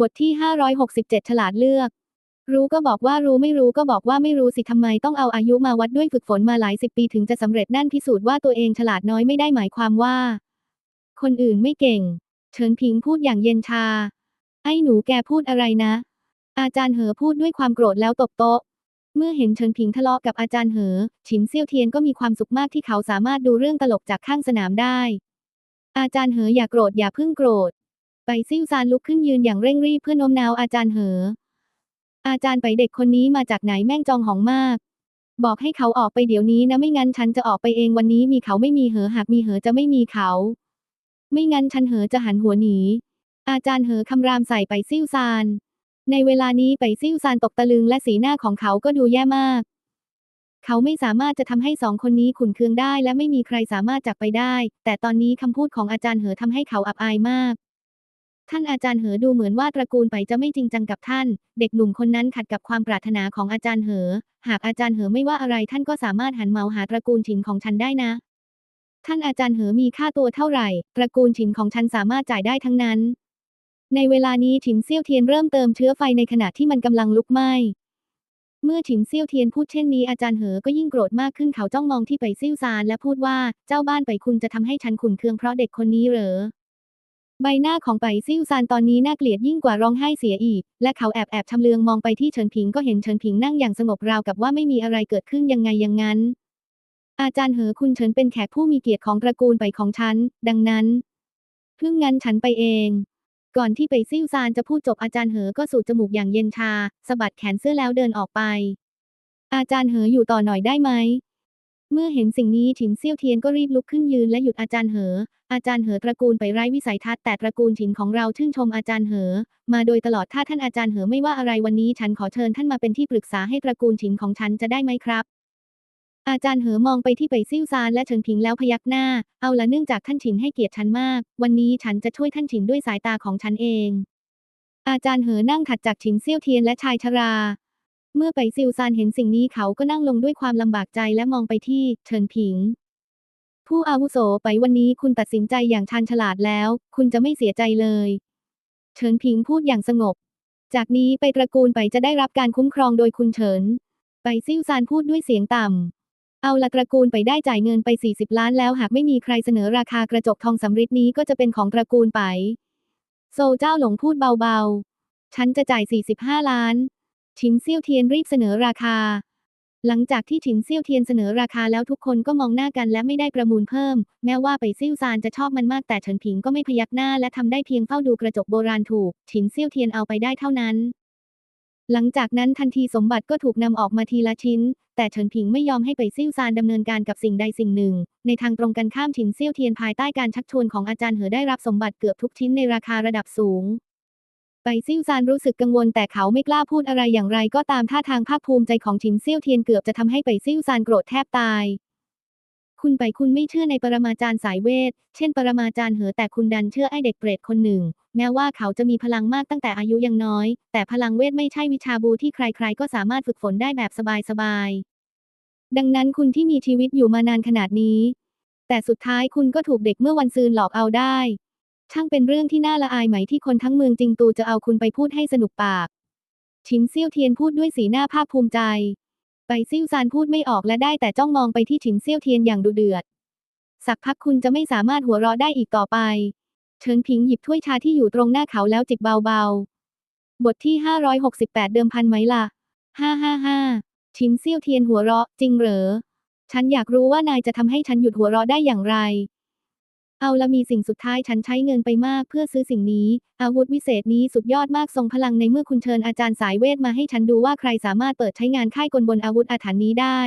บทที่ 567 ฉลาดเลือก รู้ก็บอกว่ารู้ไม่รู้ก็บอกว่าไม่รู้สิทำไมต้องเอาอายุมาวัดด้วยฝึกฝนมาหลายสิบปีถึงจะสำเร็จนั่นพิสูจน์ว่าตัวเองฉลาดน้อยไม่ได้หมายความว่า คนอื่นไม่เก่ง เฉินผิงพูดอย่างเย็นชา ไอ้หนูแกพูดอะไรนะ อาจารย์เหอพูดด้วยความโกรธแล้วตบโต๊ะ เมื่อเห็นเฉินผิงทะเลาะกับอาจารย์เหอ ฉินเซี่ยวเทียนก็มีความสุขมากที่เขาสามารถดูเรื่องตลกจากข้างสนามได้ อาจารย์เหออย่าโกรธอย่าเพิ่งโกรธ ไปซิ่วซานลุกขึ้นยืนอย่างเร่งรีบเพื่อโน้มน้าวอาจารย์เหอ อาจารย์ไปเด็กคนนี้มาจากไหนแม่งจองหองมาก บอกให้เขาออกไปเดี๋ยวนี้นะไม่งั้นฉันจะออกไปเองวันนี้มีเขาไม่มีเหอหากมีเหอจะไม่มีเขา ไม่งั้นฉันเหอจะหันหัวหนี อาจารย์เหอคำรามใส่ไปซิ่วซาน ในเวลานี้ไปซิ่วซานตกตะลึงและสีหน้าของเขาก็ดูแย่มาก เขาไม่สามารถจะทำให้สองคนนี้ขุนเคืองได้และไม่มีใครสามารถจับไปได้ แต่ตอนนี้คำพูดของอาจารย์เหอทำให้เขาอับอายมาก ท่านอาจารย์เหอดูเหมือนว่าตระกูลไปจะไม่จริงจังกับท่าน เด็กหนุ่มคนนั้นขัดกับความปรารถนาของอาจารย์เหอ หากอาจารย์เหอไม่ว่าอะไรท่านก็สามารถหันเมาหาตระกูลฉินของฉันได้นะ ท่านอาจารย์เหอมีค่าตัวเท่าไหร่ ตระกูลฉินของฉันสามารถจ่ายได้ทั้งนั้น ในเวลานี้ฉินเซี่ยวเทียนเริ่มเติมเชื้อไฟในขณะที่มันกำลังลุกไหม้เมื่อฉินเซี่ยวเทียนพูดเช่นนี้อาจารย์เหอก็ยิ่งโกรธมากขึ้นเขาจ้องมองที่ไปซิ่วซานและพูดว่าเจ้าบ้านไปคุณจะทำให้ฉันขุนเคืองเพราะเด็กคนนี้เหรอ ใบหน้าของไปซิ่วซานตอนนี้น่าเกลียดยิ่งกว่าร้องไห้เสียอีก และเขาแอบแอบชำเลืองมองไปที่เฉินผิงก็เห็นเฉินผิงนั่งอย่างสงบราวกับว่าไม่มีอะไรเกิดขึ้นยังไงอย่างนั้น อาจารย์เหอคุณเฉินเป็นแขกผู้มีเกียรติของตระกูลไปของฉัน ดังนั้นเพิ่งงั้นฉันไปเอง ก่อนที่ไปซิ่วซานจะพูดจบอาจารย์เหอก็สูดจมูกอย่างเย็นชาสะบัดแขนเสื้อแล้วเดินออกไป อาจารย์เหออยู่ต่อหน่อยได้ไหม เมื่อเห็นสิ่งนี้ฉินเซี่ยวเทียนก็รีบลุกขึ้นยืนและหยุดอาจารย์เหอ อาจารย์เหอตระกูลไปไร้วิสัยทัศน์แต่ตระกูลฉินของเราชื่นชมอาจารย์เหอ มาโดยตลอดถ้าท่านอาจารย์เหอไม่ว่าอะไรวันนี้ฉันขอเชิญท่านมาเป็นที่ปรึกษาให้ตระกูลฉินของฉันจะได้ไหมครับ อาจารย์เหอมองไปที่ไปซิ่วซานและเฉินผิงแล้วพยักหน้า เอาละเนื่องจากท่านฉินให้เกียรติฉันมาก วันนี้ฉันจะช่วยท่านฉินด้วยสายตาของฉันเองอาจารย์เหอนั่งถัดจากฉินเซี่ยวเทียนและชายชรา เมื่อไปซิวซานเห็นสิ่งนี้เขาก็นั่งลงด้วยความลำบากใจและมองไปที่เฉินผิง ผู้อาวุโสไปวันนี้คุณตัดสินใจอย่างชาญฉลาดแล้ว คุณจะไม่เสียใจเลย เฉินผิงพูดอย่างสงบ จากนี้ไปตระกูลไปจะได้รับการคุ้มครองโดยคุณเฉิน ไปซิวซานพูดด้วยเสียงต่ำ เอาละตระกูลไปได้จ่ายเงินไป 40 ล้านแล้วหากไม่มีใครเสนอราคากระจกทองสำริดนี้ก็จะเป็นของตระกูลไป โซเจ้าหลงพูดเบาๆ ฉันจะจ่าย 45 ล้าน ชินเซี่ยวเทียนรีบเสนอราคา หลังจากที่ฉินเซี่ยวเทียนเสนอราคาแล้วทุกคนก็มองหน้ากันและไม่ได้ประมูลเพิ่ม แม้ว่าไปซิ่วซานจะชอบมันมากแต่เฉินผิงก็ไม่พยักหน้าและทำได้เพียงเฝ้าดูกระจกโบราณถูกฉินเซี่ยวเทียนเอาไปได้เท่านั้น หลังจากนั้นทันทีสมบัติก็ถูกนำออกมาทีละชิ้น แต่เฉินผิงไม่ยอมให้ไปซิ่วซานดำเนินการกับสิ่งใดสิ่งหนึ่ง ในทางตรงกันข้ามฉินเซี่ยวเทียนภายใต้การชักชวนของอาจารย์เหอได้รับสมบัติเกือบทุกชิ้นในราคาระดับสูง ไปซิ่วซานรู้สึกกังวลแต่เขาไม่กล้าพูดอะไรอย่างไรก็ตามท่าทางภาคภูมิใจของฉินเซี่ยวเทียนเกือบจะทำให้ไปซิ่วซานโกรธแทบตาย คุณไปคุณไม่เชื่อในปรมาจารย์สายเวท เช่น ปรมาจารย์เหอแต่คุณดันเชื่อไอเด็กเปรตคนหนึ่ง แม้ว่าเขาจะมีพลังมากตั้งแต่อายุยังน้อย แต่พลังเวทไม่ใช่วิชาบูที่ใคร ๆ ก็สามารถฝึกฝนได้แบบสบายๆดังนั้นคุณที่มีชีวิตอยู่มานานขนาดนี้ แต่สุดท้ายคุณก็ถูกเด็กเมื่อวันซืนหลอกเอาได้ ช่างเป็นเรื่องที่น่าละอายไหมที่คนทั้งเมืองจิงตูจะเอาคุณไปพูดให้สนุกปาก ชินเซี่ยวเทียนพูดด้วยสีหน้าภาคภูมิใจ ไปซิ่วซานพูดไม่ออกและได้แต่จ้องมองไปที่ฉินเซี่ยวเทียนอย่างดุเดือด สักพักคุณจะไม่สามารถหัวเราะได้อีกต่อไปเฉินผิงหยิบถ้วยชาที่อยู่ตรงหน้าเขาแล้วจิบเบาๆ บทที่ 568 เดิมพันไหมล่ะ ฮ่าฮ่าฮ่าชินเซี่ยวเทียนหัวเราะจริงเหรอ ฉันอยากรู้ว่านายจะทำให้ฉันหยุดหัวเราะได้อย่างไร เอาละมีสิ่งสุดท้ายฉันใช้เงินไปมากเพื่อซื้อสิ่งนี้ อาวุธวิเศษนี้สุดยอดมากทรงพลังในเมื่อคุณเชิญอาจารย์สายเวทมาให้ฉันดูว่าใครสามารถเปิดใช้งานค่ายกลบนอาวุธอาถรรพ์นี้ได้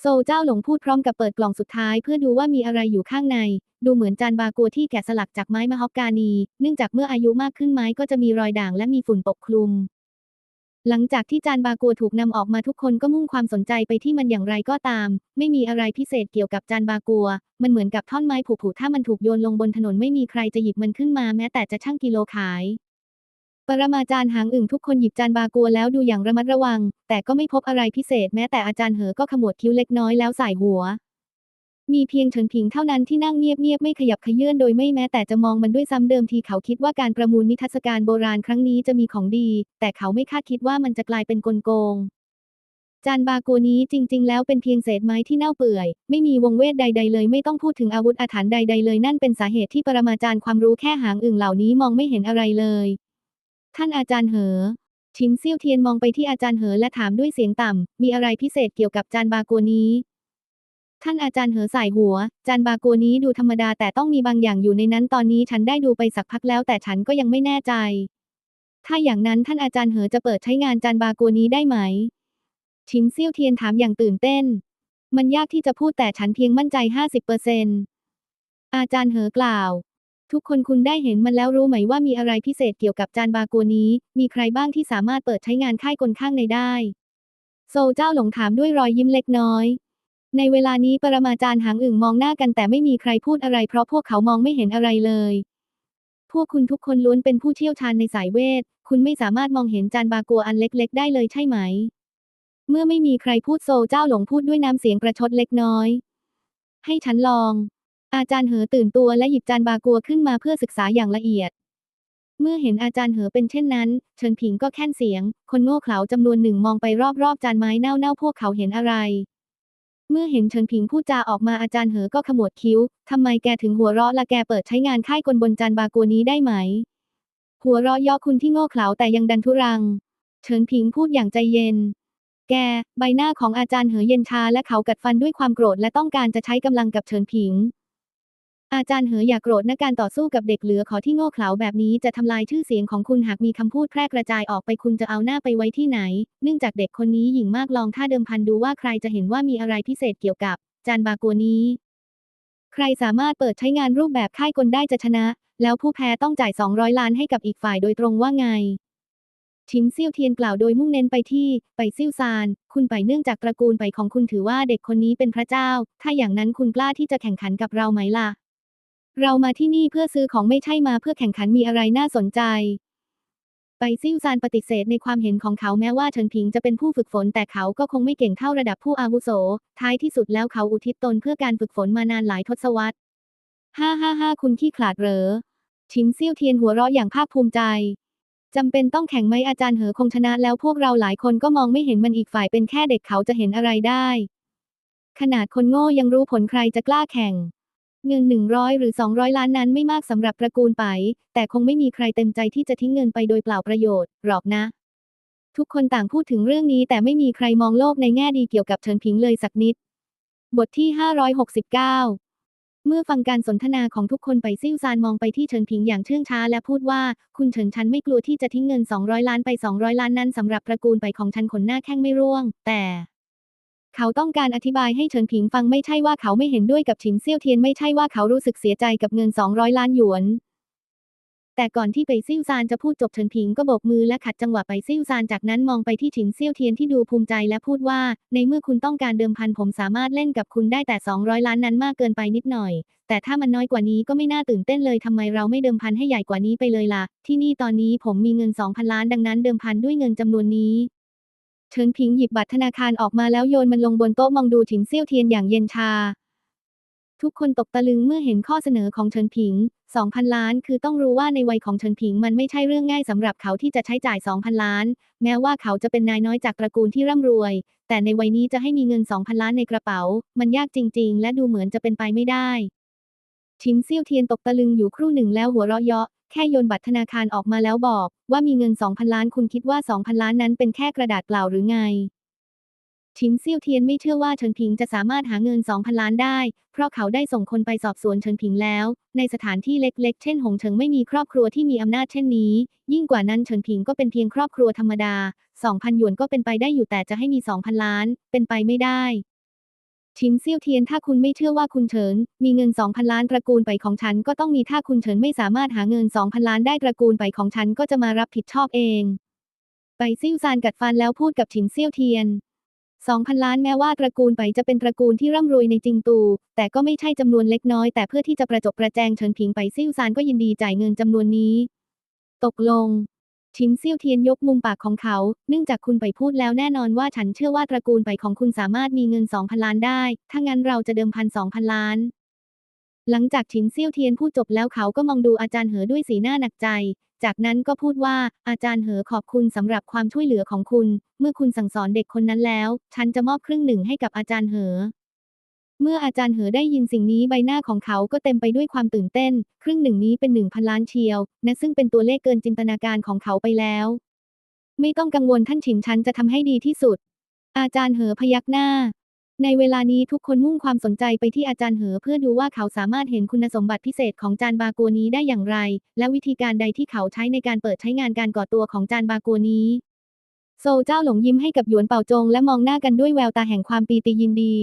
โซเจ้าหลงพูดพร้อมกับเปิดกล่องสุดท้ายเพื่อดูว่ามีอะไรอยู่ข้างใน ดูเหมือนจานบากัวที่แกะสลักจากไม้มะฮอกกานี เนื่องจากเมื่ออายุมากขึ้นไม้ก็จะมีรอยด่างและมีฝุ่นปกคลุม หลังจากที่จานบากัวถูกนำออกมาทุกคนก็มุ่งความสนใจไปที่มันอย่างไรก็ตาม ไม่มีอะไรพิเศษเกี่ยวกับจานบากัว มันเหมือนกับท่อนไม้ผุๆถ้ามันถูกโยนลงบนถนนไม่มีใครจะหยิบมันขึ้นมาแม้แต่จะชั่งกิโลขาย ปรมาจารย์หางอึ่งทุกคนหยิบจานบากัวแล้วดูอย่างระมัดระวัง แต่ก็ไม่พบอะไรพิเศษแม้แต่อาจารย์เหอก็ขมวดคิ้วเล็กน้อยแล้วสายหัว มีเพียงเฉินผิงเท่านั้นที่นั่งเงียบๆไม่ขยับเขยื่อนโดยไม่แม้แต่จะมองมันด้วยซ้ำเดิมทีเขาคิดว่าการประมูลนิทรรศการโบราณครั้งนี้จะมีของดี แต่เขาไม่คาดคิดว่ามันจะกลายเป็นกลโกง จานบาโกนี้จริง ๆ แล้วเป็นเพียงเศษไม้ที่เน่าเปื่อย ไม่มีวงเวทใด ๆ เลยไม่ต้องพูดถึงอาวุธอาถรรพ์ใด ๆ เลยนั่นเป็นสาเหตุที่ปรมาจารย์ความรู้แค่หางอึ่งเหล่านี้มองไม่เห็นอะไรเลย ท่านอาจารย์เหอชินเซี่ยวเทียนมองไปที่อาจารย์เหอและถามด้วยเสียงต่ำ มีอะไรพิเศษเกี่ยวกับจานบาโกนี้ ท่านอาจารย์เหอสายหัว จานบาโกนี้ดูธรรมดาแต่ต้องมีบางอย่างอยู่ในนั้นตอนนี้ฉันได้ดูไปสักพักแล้วแต่ฉันก็ยังไม่แน่ใจ ถ้าอย่างนั้นท่านอาจารย์เหอจะเปิดใช้งานจานบาโกนี้ได้ไหม ชินเซี่ยวเทียนถามอย่างตื่นเต้น มันยากที่จะพูดแต่ฉันเพียงมั่นใจ 50%อร์เซนอาจารย์เหอกล่าว ทุกคนคุณได้เห็นมันแล้วรู้ไหมว่ามีอะไรพิเศษเกี่ยวกับจานบาโกนี้ มีใครบ้างที่สามารถเปิดใช้งานค่ายกลข้างในได้ โซเจ้าหลงถามด้วยรอยยิ้มเล็กน้อย ในเวลานี้ปรมาจารย์หางอึ่งมองหน้ากันแต่ไม่มีใครพูดอะไรเพราะพวกเขามองไม่เห็นอะไรเลย พวกคุณทุกคนล้วนเป็นผู้เชี่ยวชาญในสายเวท คุณไม่สามารถมองเห็นจานบาโกอันเล็ก ๆ ได้เลยใช่ไหม เมื่อไม่มีใครพูดโซเจ้าหลงพูดด้วยน้ำเสียงประชดเล็กน้อย ให้ฉันลอง อาจารย์เหอตื่นตัวและหยิบจานบากัวขึ้นมาเพื่อศึกษาอย่างละเอียด เมื่อเห็นอาจารย์เหอเป็นเช่นนั้นเฉินผิงก็แค่นเสียง คนโง่เขลาจำนวนหนึ่งมองไปรอบๆจานไม้เน่าๆพวกเขาเห็นอะไร เมื่อเห็นเฉินผิงพูดจาออกมาอาจารย์เหอก็ขมวดคิ้ว ทำไมแกถึงหัวเราะละแกเปิดใช้งานค่ายกลบนจานบากัวนี้ได้ไหม หัวเราะย่อคุณที่โง่เขลาแต่ยังดันทุรัง เฉินผิงพูดอย่างใจเย็น แก ใบหน้าของอาจารย์เหอเย็นชาและเขากัดฟันด้วยความโกรธและต้องการจะใช้กำลังกับเฉินผิง อาจารย์เหออย่าโกรธนะการต่อสู้กับเด็กเหลือขอที่โง่เขลาแบบนี้จะทำลายชื่อเสียงของคุณหากมีคำพูดแพร่กระจายออกไปคุณจะเอาหน้าไปไว้ที่ไหน เนื่องจากเด็กคนนี้หญิงมากลองท่าเดิมพันดูว่าใครจะเห็นว่ามีอะไรพิเศษเกี่ยวกับ จานบากัวนี้ ใครสามารถเปิดใช้งานรูปแบบค่ายกลได้จะชนะ แล้วผู้แพ้ต้องจ่าย 200 ล้านให้กับอีกฝ่ายโดยตรงว่าไงชินเซี่ยวเทียนกล่าวโดยมุ่งเน้นไปที่ ไปซิ่วซาน คุณไปเนื่องจากตระกูลไปของคุณถือว่าเด็กคนนี้เป็นพระเจ้า ถ้าอย่างนั้นคุณกล้าที่จะแข่งขันกับเราไหมล่ะ เรามาที่นี่เพื่อซื้อของไม่ใช่มาเพื่อแข่งขันมีอะไรน่าสนใจ ไปซิ่วซานปฏิเสธในความเห็นของเขาแม้ว่าเฉินผิงจะเป็นผู้ฝึกฝนแต่เขาก็คงไม่เก่งเท่าระดับผู้อาวุโส ท้ายที่สุดแล้วเขาอุทิศตนเพื่อการฝึกฝนมานานหลายทศวรรษ ฮ่าฮ่าฮ่าคุณขี้ขลาดเหรอ ชินเซี่ยวเทียนหัวเราะอย่างภาคภูมิใจ จำเป็นต้องแข่งไหมอาจารย์เหอคงชนะแล้วพวกเราหลายคนก็มองไม่เห็นมันอีกฝ่ายเป็นแค่เด็กเขาจะเห็นอะไรได้ ขนาดคนโง่ยังรู้ผลใครจะกล้าแข่ง เงินหนึ่งร้อยหรือสองร้อยล้านนั้นไม่มากสำหรับตระกูลไป แต่คงไม่มีใครเต็มใจที่จะทิ้งเงินไปโดยเปล่าประโยชน์ หรอกนะ ทุกคนต่างพูดถึงเรื่องนี้แต่ไม่มีใครมองโลกในแง่ดีเกี่ยวกับเฉินผิงเลยสักนิด บทที่ 569 เมื่อฟังการสนทนาของทุกคนไปซิ่วซานมองไปที่เฉินผิงอย่างเชื่องช้าและพูดว่า คุณเฉินฉันไม่กลัวที่จะทิ้งเงิน 200 ล้านไป 200 ล้านนั้นสำหรับตระกูลไปของฉันขนหน้าแข้งไม่ร่วง แต่ เขาต้องการอธิบายให้เฉินผิงฟังไม่ใช่ว่าเขาไม่เห็นด้วยกับฉินเซี่ยวเทียนไม่ใช่ว่าเขารู้สึกเสียใจกับเงิน 200 ล้านหยวน แต่ก่อนที่ไปซิ่วซานจะพูดจบเฉินผิงก็โบกมือและขัดจังหวะไปซิ่วซานจากนั้นมองไปที่ฉินเซี่ยวเทียนที่ดูภูมิใจและพูดว่า ในเมื่อคุณต้องการเดิมพันผมสามารถเล่นกับคุณได้แต่ 200 ล้านนั้นมากเกินไปนิดหน่อย แต่ถ้ามันน้อยกว่านี้ก็ไม่น่าตื่นเต้นเลยทำไมเราไม่เดิมพันให้ใหญ่กว่านี้ไปเลยล่ะ ที่นี่ตอนนี้ผมมีเงิน 2,000 ล้านดังนั้นเดิมพันด้วยเงินจำนวนนี้ เฉินผิงหยิบบัตรธนาคารออกมาแล้วโยนมันลงบนโต๊ะมองดูฉินเซี่ยวเทียนอย่างเย็นชา ทุกคนตกตะลึงเมื่อเห็นข้อเสนอของเฉินผิง 2,000 ล้าน คือต้องรู้ว่าในวัยของเฉินผิงมันไม่ใช่เรื่องง่ายสำหรับเขาที่จะใช้จ่าย 2,000 ล้าน แม้ว่าเขาจะเป็นนายน้อยจากตระกูลที่ร่ำรวย แต่ในวัยนี้จะให้มีเงิน 2,000 ล้านในกระเป๋า มันยากจริง ๆ และดูเหมือนจะเป็นไปไม่ได้ชินเซี่ยวเทียนตกตะลึงอยู่ครู่หนึ่งแล้วหัวเราะเยาะ แค่โยนบัตรธนาคารออกมาแล้วบอกว่ามีเงิน 2,000 ล้านคุณคิดว่า 2,000 ล้านนั้นเป็นแค่กระดาษเปล่าหรือไงชินเซี่ยวเทียนไม่เชื่อว่าเฉินผิงจะสามารถหาเงิน 2,000 ล้านได้ เพราะเขาได้ส่งคนไปสอบสวนเฉินผิงแล้ว ในสถานที่เล็กๆ เช่นหงเฉิงไม่มีครอบครัวที่มีอำนาจเช่นนี้ ยิ่งกว่านั้นเฉินผิงก็เป็นเพียงครอบครัวธรรมดา 2,000 หยวนก็เป็นไปได้อยู่แต่จะให้มี 2,000 ล้าน เป็นไปไม่ได้ ชินเซี่ยวเทียนถ้าคุณไม่เชื่อว่าคุณเฉิน มีเงิน 2,000 ล้านตระกูลไปของฉันก็ต้องมีถ้าคุณเฉินไม่สามารถหาเงิน 2,000 ล้านได้ตระกูลไปของฉันก็จะมารับผิดชอบเอง ไปซิ่วซานกัดฟันแล้วพูดกับฉินเซี่ยวเทียน 2,000 ล้านแม้ว่าตระกูลไปจะเป็นตระกูลที่ร่ำรวยในจิงตู แต่ก็ไม่ใช่จำนวนเล็กน้อยแต่เพื่อที่จะประจบประแจงเฉินผิงไปซิ่วซานก็ยินดีจ่ายเงินจำนวนนี้ ตกลง ชินเซี่ยวเทียนยกมุมปากของเขา เนื่องจากคุณไปพูดแล้วแน่นอนว่าฉันเชื่อว่าตระกูลไปของคุณสามารถมีเงิน2,000ล้านได้ ถ้างั้นเราจะเดิมพัน2,000ล้าน หลังจากชินเซี่ยวเทียนพูดจบแล้วเขาก็มองดูอาจารย์เหอด้วยสีหน้าหนักใจ จากนั้นก็พูดว่าอาจารย์เหอขอบคุณสำหรับความช่วยเหลือของคุณ เมื่อคุณสั่งสอนเด็กคนนั้นแล้ว ฉันจะมอบครึ่งหนึ่งให้กับอาจารย์เหอ เมื่ออาจารย์เหอได้ยินสิ่งนี้ใบหน้าของเขาก็เต็มไปด้วยความตื่นเต้น ครึ่งหนึ่งนี้เป็นหนึ่งพันล้านเชียว นะซึ่งเป็นตัวเลขเกินจินตนาการของเขาไปแล้ว ไม่ต้องกังวลท่านฉินฉันจะทำให้ดีที่สุด อาจารย์เหอพยักหน้า ในเวลานี้ทุกคนมุ่งความสนใจไปที่อาจารย์เหอเพื่อดูว่าเขาสามารถเห็นคุณสมบัติพิเศษของจานบากัวนี้ได้อย่างไร และวิธีการใดที่เขาใช้ในการเปิดใช้งานการก่อตัวของจานบากัวนี้โซเจ้าหลงยิ้มให้กับหยวนเป่าจงและมองหน้ากันด้วยแววตาแห่งความปีติยินดี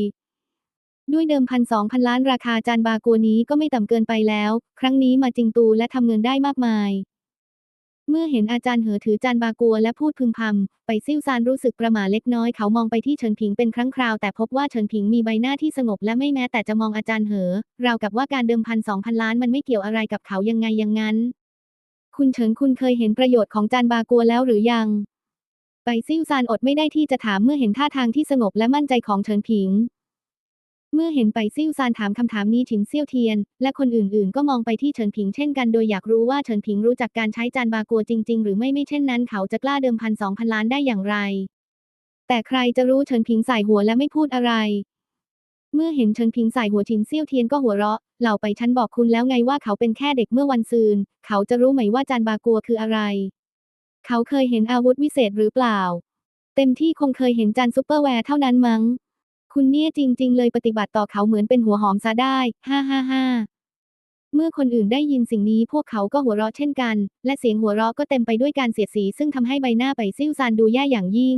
ด้วยเดิมพันสองพันล้านราคาจานบากัวนี้ก็ไม่ต่ำเกินไปแล้ว ครั้งนี้มาจริงตูและทำเงินได้มากมาย เมื่อเห็นอาจารย์เหอถือจานบากัวและพูดพึมพำไปซิ่วซานรู้สึกประหม่าเล็กน้อยเขามองไปที่เฉินผิงเป็นครั้งคราวแต่พบว่าเฉินผิงมีใบหน้าที่สงบและไม่แม้แต่จะมองอาจารย์เหอราวกับว่าการเดิมพันสองพันล้านมันไม่เกี่ยวอะไรกับเขายังไงยังงั้น คุณเฉินคุณเคยเห็นประโยชน์ของจานบากัวแล้วหรือยังไปซิ่วซานอดไม่ได้ที่จะถามเมื่อเห็นท่าทางที่สงบและมั่นใจของเฉินผิง เมื่อเห็นไปซิ่วซานถามคำถามนี้ฉินเซี่ยวเทียน และคนอื่นๆ ก็มองไปที่เฉินผิงเช่นกันโดยอยากรู้ว่าเฉินผิงรู้จักการใช้จานบากัวจริง ๆ หรือไม่ไม่เช่นนั้นเขาจะกล้าเดิมพันสองพันล้านได้อย่างไร แต่ใครจะรู้เฉินผิงใส่หัวและไม่พูดอะไร เมื่อเห็นเฉินผิงใส่หัวฉินเซี่ยวเทียนก็หัวเราะเหล่าไปฉันบอกคุณแล้วไงว่าเขาเป็นแค่เด็กเมื่อวันซืน เขาจะรู้ไหมว่าจานบากัวคืออะไร เขาเคยเห็นอาวุธวิเศษหรือเปล่า เต็มที่คงเคยเห็นจานซุปเปอร์แวร์เท่านั้นมั้ง คุณเนี่ยจริง ๆ เลยปฏิบัติต่อเขาเหมือนเป็นหัวหอมซะได้ ฮ่าฮ่าฮ่าเมื่อคนอื่นได้ยินสิ่งนี้พวกเขาก็หัวเราะเช่นกัน และเสียงหัวเราะก็เต็มไปด้วยการเสียดสี ซึ่งทำให้ใบหน้าไปซิ่วซานดูแย่อย่างยิ่ง